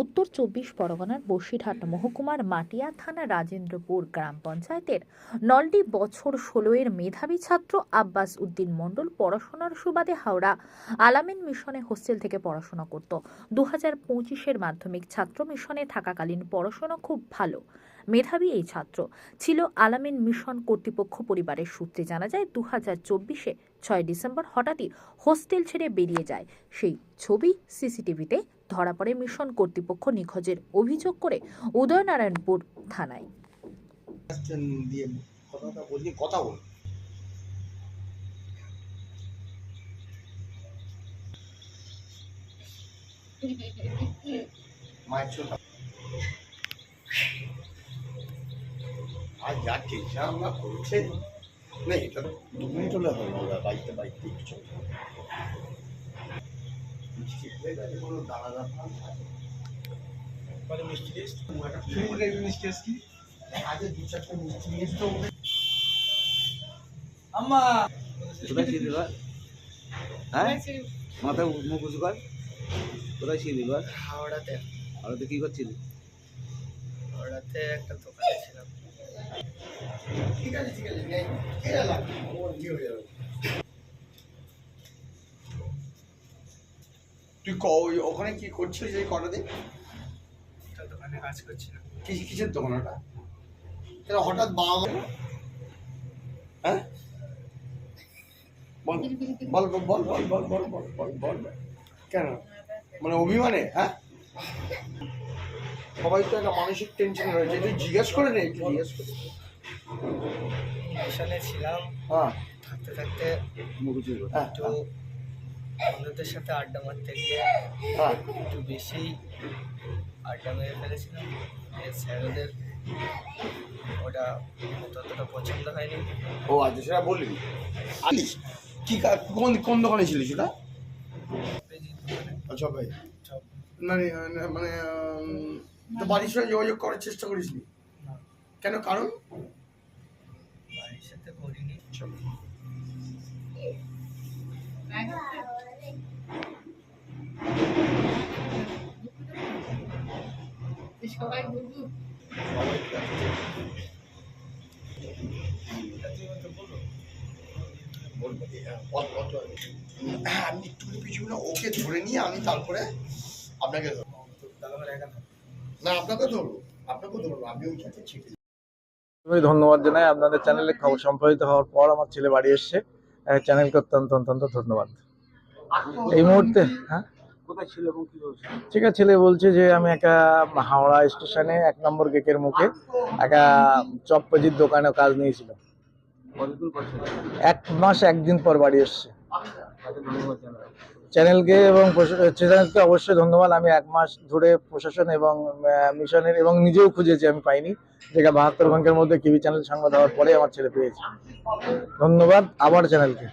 উত্তর চব্বিশ পরগনার বসিরহাট মহকুমার মাটিয়া থানা রাজেন্দ্রপুর গ্রাম পঞ্চায়েতের নলডি বছর ষোলো এর মেধাবী ছাত্র আব্বাস উদ্দিন মণ্ডল পড়াশোনার সুবাদে হাওড়া আলামিন মিশনে হোস্টেল থেকে পড়াশোনা করত। দু হাজার পঁচিশের মাধ্যমিক ছাত্র মিশনে থাকাকালীন পড়াশোনা খুব ভালো। মেধাবী এই ছাত্র ছিল আলামিন মিশন কর্তৃপক্ষ পরিবারের সূত্রে জানা যায় দু হাজার চব্বিশে ছয় ডিসেম্বর হঠাৎই হোস্টেল ছেড়ে বেরিয়ে যায়। সেই ছবি সিসিটিভিতে ধরা পড়ে মিশন কর্তৃপক্ষ নিখোঁজের অভিযোগ করে উদয়নারায়ণপুর থানায়। আমরা করছে। না এটা দু মিনিট হলে হবে বাইকতে একটু চলবে মিষ্টি কোনো দানা দানা মানে মিষ্টি টেস্ট মিষ্টি টেস্ট কি আগে দু চারটে মিষ্টি ওকে আম্মা। কোথায় এবার হ্যাঁ? মাথা মুখ উঁচু কর। কোথায় হাওড়াতে। আর কি করছিলি? হাওড়াতে একটা দোকানে ছিলাম। ঠিক আছে ঠিক আছে তুই ক ওই- ওখানে কি করছিস এই কটা দিন? দোকানে কাজ করছিলাম। কিস কিসের দোকান ওটা? তাহলে হঠাৎ বাবা মা হ্যাঁ? বল বল বল বল বল বল বল বল বল বল। কেন? মানে অভিমানে হ্যাঁ? সবাই তো একটা মানসিক টেনশন রয়েছে। তুই জিজ্ঞেস করে নে একটু জিজ্ঞেস করে মিশনে ছিলাম। হ্যাঁ। থাকতে থাকতে হ্যাঁ একটু বন্ধুদের সাথে আড্ডা মারতে গিয়ে হ্যাঁ। একটু বেশি আড্ডা মেরে ফেলেছিলাম। এর স্যারদের ওটা ততটা পছন্দ হয়নি। ও আচ্ছা সেটা বলবি আলি কি কা- কোন কোন দোকানে ছিল সেটা? আচ্ছা ভাই। মানে মানে- মানে তো বাড়ির সঙ্গে যোগাযোগ করার চেষ্টা করিস নি। কেন কারণ? বাড়ির সাথে করিনি। বলব বল বল তো। একটু পিছু না ওকে ধরে নিয়ে আমি তারপরে আপনাকে ধরবো। তাহলে আমার একা না না আপনাকে ধরবো আপনাকে ধরবো আমি ওই সাথে ছিটে ধন্যবাদ জানাই আপনাদের চ্যানেলে খবর সম্প্রচারিত হওয়ার পর আমার ছেলে বাড়ি এসছে। চ্যানেলকে অত্যন্ত অত্যন্ত ধন্যবাদ। এই মুহূর্তে হ্যাঁ? ছিল ছেলে? বলছে যে আমি একটা হাওড়া স্টেশনে এক নম্বর গেটের মুখে একটা চপ পেজির দোকানে কাজ নিয়েছিল কতদিন পর ছিল? এক মাস একদিন পর বাড়ি এসছে। চ্যানেলকে এবং চ্যানেলকে অবশ্যই ধন্যবাদ। আমি এক মাস ধরে প্রশাসন এবং মিশনের এবং নিজেও খুঁজেছি আমি পাইনি। যেটা বাহাত্তর ঘণ্টার মধ্যে টিভি চ্যানেল সংবাদ হওয়ার পরে আমার ছেলে পেয়েছে। ধন্যবাদ আবার চ্যানেলকে।